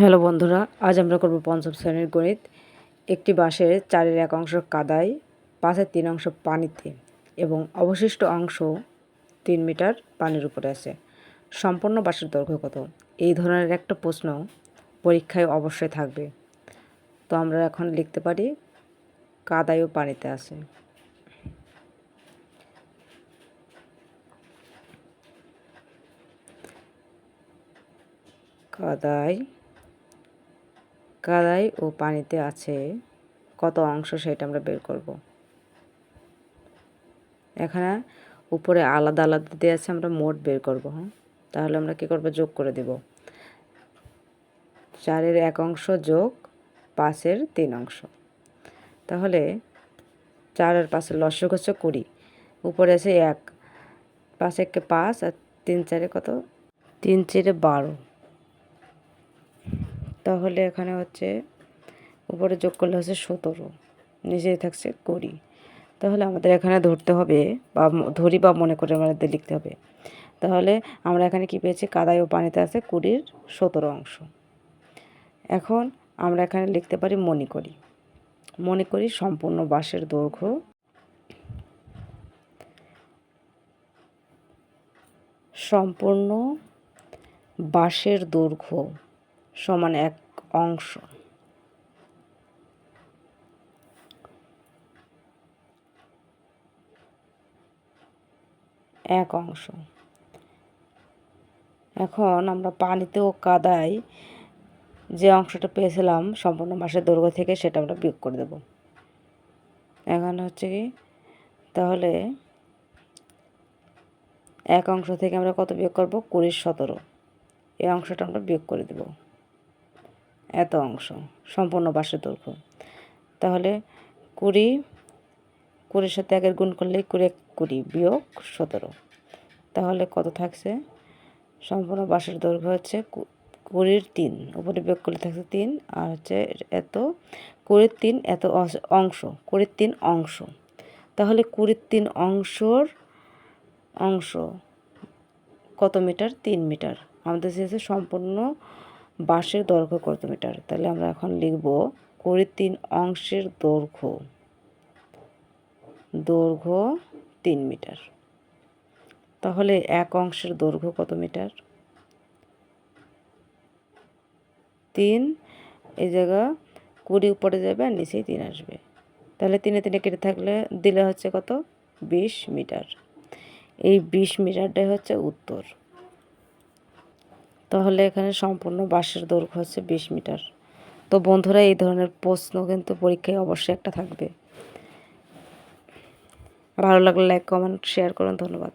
Hello বন্ধুরা, আজ আমরা করব পঞ্চম শ্রেণির গণিত। একটি বাঁশের চারের এক অংশ কাদায় পাশের তিন অংশ পানিতে এবং অবশিষ্ট অংশ তিন মিটার পানির উপরে আছে। সম্পূর্ণ বাঁশের দৈর্ঘ্য কত? এই ধরনের একটা প্রশ্ন পরীক্ষায় অবশ্যই থাকবে। তো আমরা এখন লিখতে পারি, কাদায় ও পানিতে আছে। কাদায় কাদায় ও পানিতে আছে কত অংশ সেটা আমরা বের করব। এখানে উপরে আলাদা আলাদা দিয়ে আছে, আমরা মোট বের করব হ্যাঁ? তাহলে আমরা কী করব? যোগ করে দেব। চারের এক অংশ যোগ পাঁচের তিন অংশ। তাহলে চারের পাঁচের লসক হচ্ছে কুড়ি। উপরে আছে এক, পাঁচ এককে পাঁচ আর তিন চারে কত? তিন চারে বারো। তাহলে এখানে হচ্ছে উপরে যোগ করলে হচ্ছে সতেরো। নিচেই থাকছে কুড়ি। তাহলে আমাদের এখানে ধরতে হবে বা ধরি বা মনে করে আমাদের লিখতে হবে। তাহলে আমরা এখানে কি পেয়েছি? কাদায় ও পানিতে আছে কুড়ির সতেরো অংশ। এখন আমরা এখানে লিখতে পারি মনে করি মনে করি সম্পূর্ণ বাঁশের দৈর্ঘ্য। সম্পূর্ণ বাঁশের দৈর্ঘ্য। সমান এক অংশ। এক অংশ। এখন আমরা পানিতে ও কাদায় যে অংশটা পেয়েছিলাম সম্পূর্ণ মাসের দৈর্ঘ্য থেকে সেটা আমরা বিয়োগ করে দেব। এখানে হচ্ছে কি, তাহলে এক অংশ থেকে আমরা কত বিয়োগ করব? কুড়ির সতেরো। এই অংশটা আমরা বিয়োগ করে দেব। এত অংশ, সম্পূর্ণ বাসের দৈর্ঘ্য। তাহলে কুড়ি, কুড়ির সাথে একের গুণ করলেই কুড়ি এক কুড়ি বিয়োগ সতেরো। তাহলে কত থাকছে? সম্পূর্ণ বাসের দৈর্ঘ্য হচ্ছে কুড়ির তিন, উপরে বিয়োগ করলে থাকছে তিন, আর হচ্ছে এত, কুড়ির তিন এত অংশ, কুড়ির তিন অংশ। তাহলে কুড়ির তিন অংশর অংশ কত মিটার? তিন মিটার। আমাদের চেয়েছে সম্পূর্ণ বাঁশের দৈর্ঘ্য কত মিটার? তাহলে আমরা এখন লিখব কুড়ির তিন অংশের দৈর্ঘ্য। দৈর্ঘ্য তিন মিটার। তাহলে এক অংশের দৈর্ঘ্য কত মিটার? তিন, এই জায়গা কুড়ি উপরে যাবে আর নিচেই তিন আসবে। তাহলে তিনে তিনে কেটে থাকলে দিলে হচ্ছে কত? বিশ মিটার। এই বিশ মিটারটাই হচ্ছে উত্তর। তাহলে এখানে সম্পূর্ণ বাঁশের দৈর্ঘ্য হচ্ছে বিশ মিটার। তো বন্ধুরা, এই ধরনের প্রশ্ন কিন্তু পরীক্ষায় অবশ্যই একটা থাকবে। ভালো লাগলে লাইক কমেন্ট শেয়ার করুন। ধন্যবাদ।